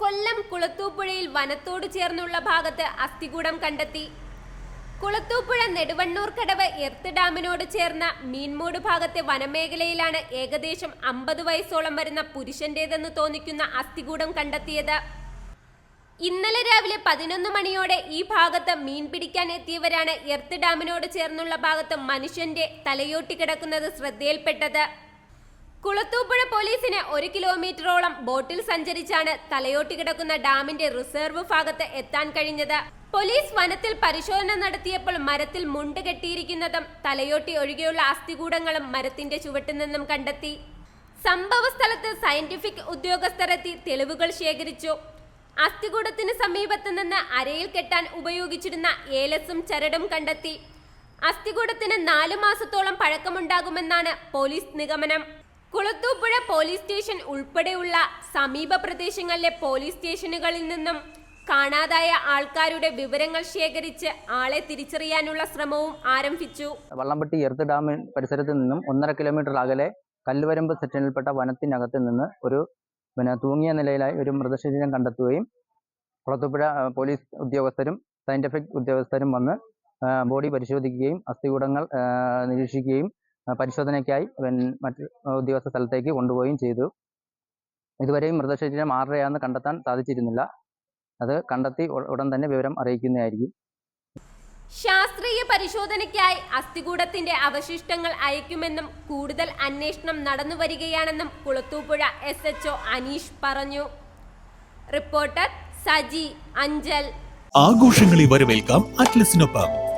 കൊല്ലം കുളത്തൂപ്പുഴയിൽ വനത്തോട് ചേർന്നുള്ള ഭാഗത്ത് അസ്ഥികൂടം കണ്ടെത്തി. കുളത്തൂപ്പുഴ നെടുവണ്ണൂർ കടവ് എർത്ത് ഡാമിനോട് ചേർന്ന മീൻമൂട് ഭാഗത്തെ വനമേഖലയിലാണ് ഏകദേശം അമ്പത് വയസ്സോളം വരുന്ന പുരുഷന്റേതെന്ന് തോന്നിക്കുന്ന അസ്ഥികൂടം കണ്ടെത്തിയത്. ഇന്നലെ രാവിലെ പതിനൊന്ന് മണിയോടെ ഈ ഭാഗത്ത് മീൻ പിടിക്കാൻ എത്തിയവരാണ് എർത്ത് ഡാമിനോട് ചേർന്നുള്ള ഭാഗത്ത് മനുഷ്യന്റെ തലയോട്ടി കിടക്കുന്നത് ശ്രദ്ധയിൽപ്പെട്ടത്. കുളത്തൂപ്പുഴ പോലീസിന് ഒരു കിലോമീറ്ററോളം ബോട്ടിൽ സഞ്ചരിച്ചാണ് തലയോട്ടി കിടക്കുന്ന ഡാമിന്റെ റിസർവ് ഭാഗത്ത് എത്താൻ കഴിഞ്ഞത്. പോലീസ് വനത്തിൽ പരിശോധന നടത്തിയപ്പോൾ മരത്തിൽ മുണ്ട് കെട്ടിയിരിക്കുന്നതും തലയോട്ടി ഒഴികെയുള്ള അസ്ഥികൂടങ്ങളും മരത്തിന്റെ ചുവട്ടിൽ നിന്നും കണ്ടെത്തി. സംഭവ സ്ഥലത്ത് സയന്റിഫിക് ഉദ്യോഗസ്ഥരെത്തി തെളിവുകൾ ശേഖരിച്ചു. അസ്ഥികൂടത്തിന് സമീപത്ത് നിന്ന് അരയിൽ കെട്ടാൻ ഉപയോഗിച്ചിരുന്ന ഏലസും ചരടും കണ്ടെത്തി. അസ്ഥികൂടത്തിന് നാലു മാസത്തോളം പഴക്കമുണ്ടാകുമെന്നാണ് പോലീസ് നിഗമനം. കുളത്തൂപ്പുഴ പോലീസ് സ്റ്റേഷൻ ഉൾപ്പെടെയുള്ള സമീപ പ്രദേശങ്ങളിലെ പോലീസ് സ്റ്റേഷനുകളിൽ നിന്നും കാണാതായ ആൾക്കാരുടെ വിവരങ്ങൾ ശേഖരിച്ച് ആളെ തിരിച്ചറിയാനുള്ള ശ്രമവും ആരംഭിച്ചു. വള്ളംപട്ടി എർത്ത് ഡാം പരിസരത്ത് നിന്നും ഒന്നര കിലോമീറ്റർ അകലെ കല്ലുവരമ്പ് സെക്ഷനിൽപ്പെട്ട വനത്തിനകത്ത് നിന്ന് ഒരു പിന്നെ തൂങ്ങിയ നിലയിലായി ഒരു മൃതശരീരം കണ്ടെത്തുകയും കുളത്തൂപ്പുഴ പോലീസ് ഉദ്യോഗസ്ഥരും സയന്റിഫിക് ഉദ്യോഗസ്ഥരും വന്ന് ബോഡി പരിശോധിക്കുകയും അസ്ഥികൂടങ്ങൾ നിരീക്ഷിക്കുകയും പരിശോധനയ്ക്കായി മറ്റ് ഉദ്യോഗസ്ഥ സ്ഥലത്തേക്ക് കൊണ്ടുപോവുകയും ചെയ്തു. ഇതുവരെയും മൃതശരീരം ആരുടെയാണെന്ന് കണ്ടെത്താൻ സാധിച്ചിരുന്നില്ല. അത് കണ്ടെത്തി ഉടൻ തന്നെ വിവരം അറിയിക്കുന്നതായിരിക്കും. ശാസ്ത്രീയ പരിശോധനയ്ക്കായി അസ്ഥികൂടത്തിന്റെ അവശിഷ്ടങ്ങൾ അയക്കുമെന്നും കൂടുതൽ അന്വേഷണം നടന്നുവരികയാണെന്നും Kulathupuzha S H O Aneesh പറഞ്ഞു. റിപ്പോർട്ടർ സജി അഞ്ചൽ. ആഘോഷങ്ങളെ വരവേൽക്കാം അറ്റ്ലസിനൊപ്പം.